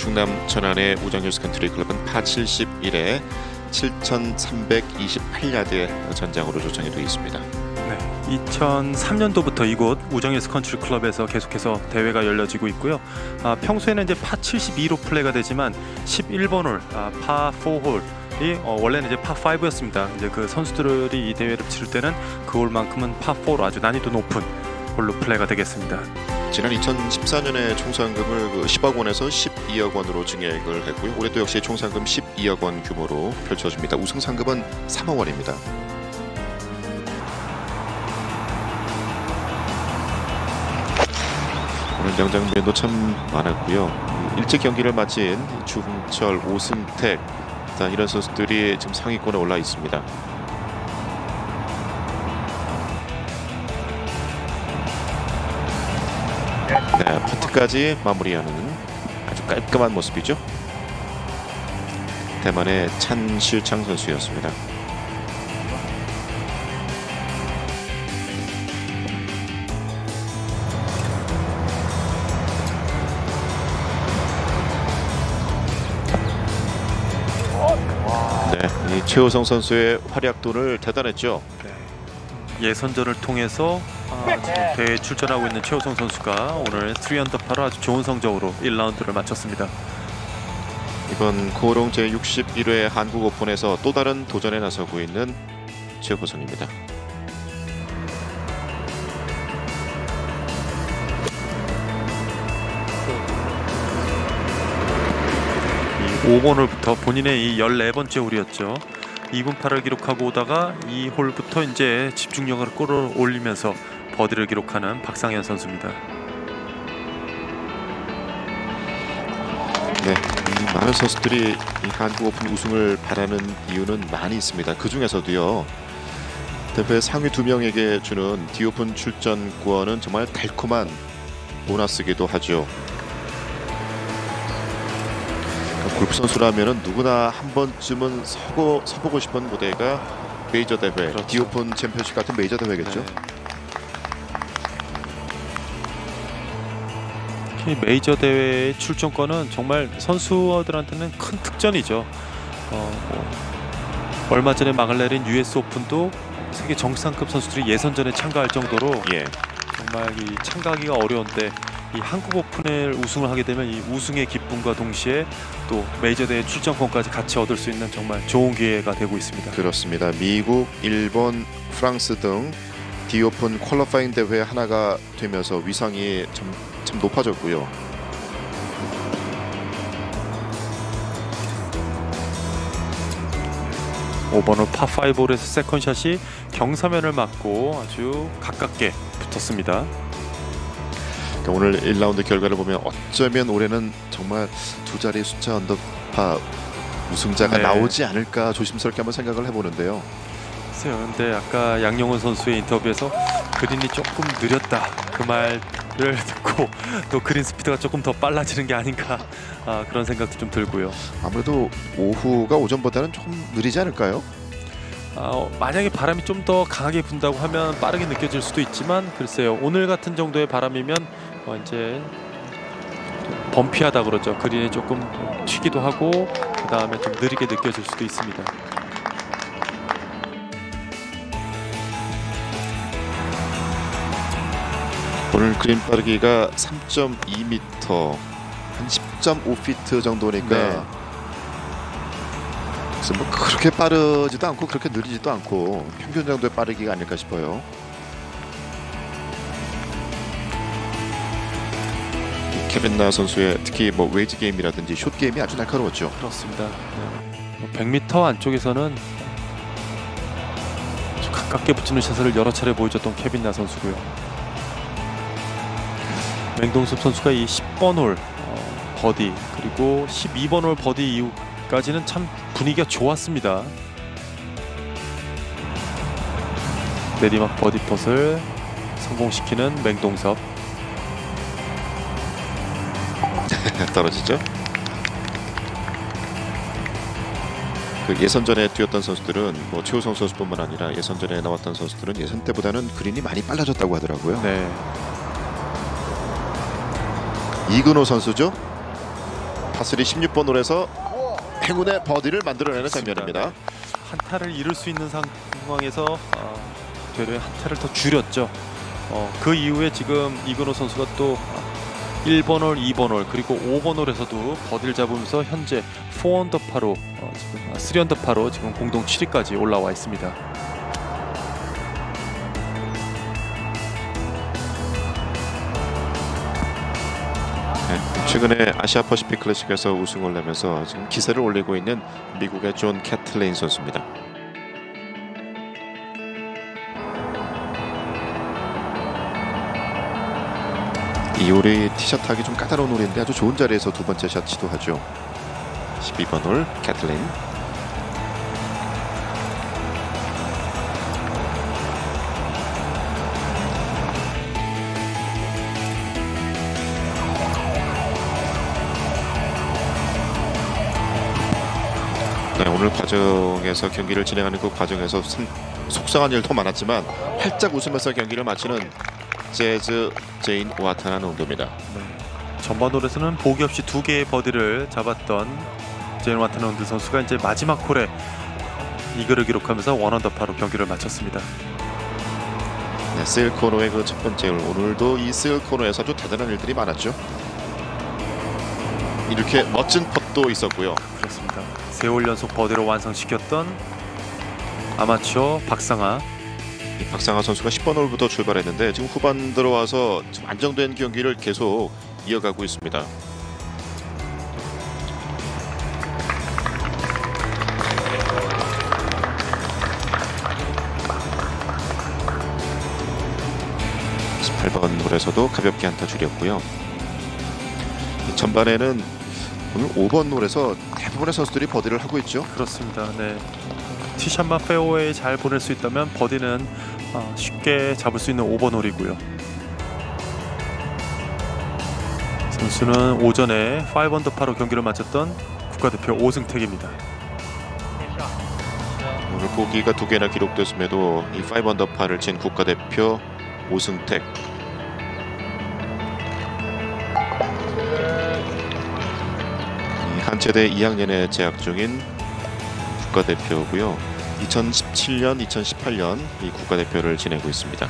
충남 천안의 우정뉴스 컨트리 클럽은 파 71에 7,328야드의 전장으로 조정이 되어 있습니다. 네, 2003년도부터 이곳 우정예스 컨트리 클럽에서 계속해서 대회가 열려지고 있고요. 아, 평소에는 이제 파 72로 플레이가 되지만 11번 홀, 아, 파 4 홀 이 어, 원래는 이제 파 5였습니다. 이제 그 선수들이 이 대회를 치를 때는 그 홀만큼은 파 4로 아주 난이도 높은 홀로 플레이가 되겠습니다. 지난 2014년에 총상금을 그 10억 원에서 12억 원으로 증액을 했고요. 올해도 역시 총상금 12억 원 규모로 펼쳐집니다. 우승 상금은 3억 원입니다. 오늘 명장면도 참 많았고요. 일찍 경기를 마친 주흥철, 오승택 자, 이런 선수들이 지금 상위권에 올라 있습니다. 네, 퍼트까지 마무리하는 아주 깔끔한 모습이죠. 대만의 찬실창 선수였습니다. 네, 이 최호성 선수의 활약도를 대단했죠. 예선전을 통해서 아, 지금 대회에 출전하고 있는 최호성 선수가 오늘 3언더파로 아주 좋은 성적으로 1라운드를 마쳤습니다. 이번 고롱 제61회 한국 오픈에서 또 다른 도전에 나서고 있는 최호성입니다. 이 5번 홀부터 본인의 이 14번째 홀이었죠. 2분 8을 기록하고 오다가 이 홀부터 이제 집중력을 끌어올리면서 버디를 기록하는 박상현 선수입니다. 네, 이 많은 선수들이 이 한국 오픈 우승을 바라는 이유는 많이 있습니다. 그 중에서도요. 대회 상위 두 명에게 주는 디오픈 출전권은 정말 달콤한 보너스기도 하죠. 골프 선수라면은 누구나 한 번쯤은 서고 서보고 싶은 무대가 메이저 대회, 그렇죠. 디오픈 챔피언십 같은 메이저 대회겠죠. 네. 특히 메이저 대회의 출전권은 정말 선수들한테는 큰 특전이죠. 어, 뭐 얼마 전에 막을 내린 US 오픈도 세계 정상급 선수들이 예선전에 참가할 정도로 예. 정말 이 참가하기가 어려운데 이 한국 오픈을 우승을 하게 되면 이 우승의 기쁨과 동시에 또 메이저 대회 출전권까지 같이 얻을 수 있는 정말 좋은 기회가 되고 있습니다. 그렇습니다. 미국, 일본, 프랑스 등 디오픈 퀄러파잉 대회 하나가 되면서 위상이 참, 참 높아졌고요. 오번홀 파5홀에서 세컨샷이 경사면을 맞고 아주 가깝게 붙었습니다. 그러니까 오늘 1라운드 결과를 보면 어쩌면 올해는 정말 두 자리 숫자 언더파 우승자가 네. 나오지 않을까 조심스럽게 한번 생각을 해보는데요. 글쎄요. 근데 아까 양용훈 선수의 인터뷰에서 그린이 조금 느렸다 그 말을 듣고 또 그린 스피드가 조금 더 빨라지는 게 아닌가 아, 그런 생각도 좀 들고요. 아무래도 오후가 오전보다는 조금 느리지 않을까요? 아, 어, 만약에 바람이 좀 더 강하게 분다고 하면 빠르게 느껴질 수도 있지만 글쎄요. 오늘 같은 정도의 바람이면 어, 이제 좀 범피하다 그러죠. 그린에 조금 튀기도 하고 그 다음에 좀 느리게 느껴질 수도 있습니다. 오늘 그린 빠르기가 3.2m, 한 10.5피트 정도니까 네. 뭐 그렇게 빠르지도 않고 그렇게 느리지도 않고 평균 정도의 빠르기가 아닐까 싶어요. 케빈 나 선수의 특히 뭐 웨이지 게임이라든지 숏 게임이 아주 날카로웠죠. 그렇습니다. 네. 100m 안쪽에서는 아주 가깝게 붙이는 샷을 여러 차례 보여줬던 케빈 나 선수고요. 맹동섭 선수가 이 10번 홀 어, 버디 그리고 12번 홀 버디 이후까지는 참 분위기가 좋았습니다. 내리막 버디 펫을 성공시키는 맹동섭. 떨어지죠. 그 예선전에 뛰었던 선수들은 뭐 최우성 선수뿐만 아니라 예선전에 나왔던 선수들은 예선 때보다는 그린이 많이 빨라졌다고 하더라고요. 네. 이근호 선수죠. 파스리 16번 홀에서 행운의 버디를 만들어내는 장면입니다. 한타를 이룰 수 있는 상황에서 어, 되려 한타를 더 줄였죠. 어, 그 이후에 지금 이근호 선수가 또 1번 홀, 2번 홀 그리고 5번 홀에서도 버디를 잡으면서 현재 4언더파로 어, 지금 3언더파로 지금 공동 7위까지 올라와 있습니다. 네, 최근에 아시아 퍼시픽 클래식에서 우승을 내면서 지금 기세를 올리고 있는 미국의 존 캐틀레인 선수입니다. 이 홀이 티샷 하기 좀 까다로운 홀인데 아주 좋은 자리에서 두 번째 샷 시도하죠. 12번 홀 캐틀린. 네, 오늘 과정에서 경기를 진행하는 그 과정에서 참 속상한 일도 많았지만 활짝 웃으면서 경기를 마치는 재즈 제인 와타나는 운동입니다. 전반 홀에서는 보기 없이 두 개의 버디를 잡았던 제인 와타나운드 선수가 이제 마지막 홀에 이글을 기록하면서 원언더파로 경기를 마쳤습니다. 네, 코너의 그 첫 번째 홀 오늘도 이 세일 코너에서 아주 대단한 일들이 많았죠. 이렇게 멋진 펫도 있었고요. 그렇습니다. 세홀 연속 버디로 완성시켰던 아마추어 박상아 이 박상하 선수가 10번 홀부터 출발했는데 지금 후반 들어와서 지금 안정된 경기를 계속 이어가고 있습니다. (18번) 홀에서도 가볍게 한타 줄였고요 이 전반에는 오늘 (5번) 홀에서 대부분의 선수들이 버디를 하고 있죠 그렇습니다. 네. 티샷만 페어웨이 잘 보낼 수 있다면 버디는 아, 쉽게 잡을 수 있는 5번 홀이고요. 선수는 오전에 5언더파로 경기를 마쳤던 국가대표 오승택입니다. 오늘 보기가 두 개나 기록됐음에도 이 5언더파를 친 국가대표 오승택 이 한체대 2학년에 재학 중인 국가대표고요 2017년 2018년 이 국가대표를 지내고 있습니다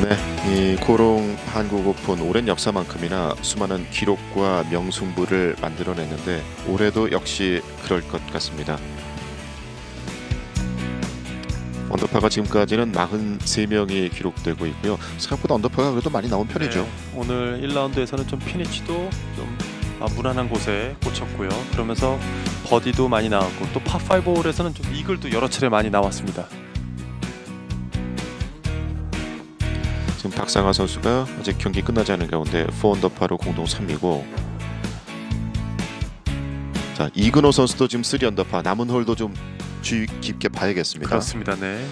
네, 이 코롱 한국 오픈 오랜 역사만큼이나 수많은 기록과 명승부를 만들어냈는데 올해도 역시 그럴 것 같습니다. 언더파가 지금까지는 43명이 기록되고 있고요. 생각보다 언더파가 그래도 많이 나온 편이죠. 네, 오늘 1라운드에서는 좀 피니치도 좀 아, 무난한 곳에 꽂혔고요. 그러면서 버디도 많이 나왔고 또 파5 홀에서는 좀 이글도 여러 차례 많이 나왔습니다. 지금 박상하 선수가 아직 경기 끝나지 않은 가운데 4언더파로 공동 3위고 자 이근호 선수도 지금 3언더파 남은 홀도 좀 주의 깊게 봐야겠습니다. 그렇습니다. 네.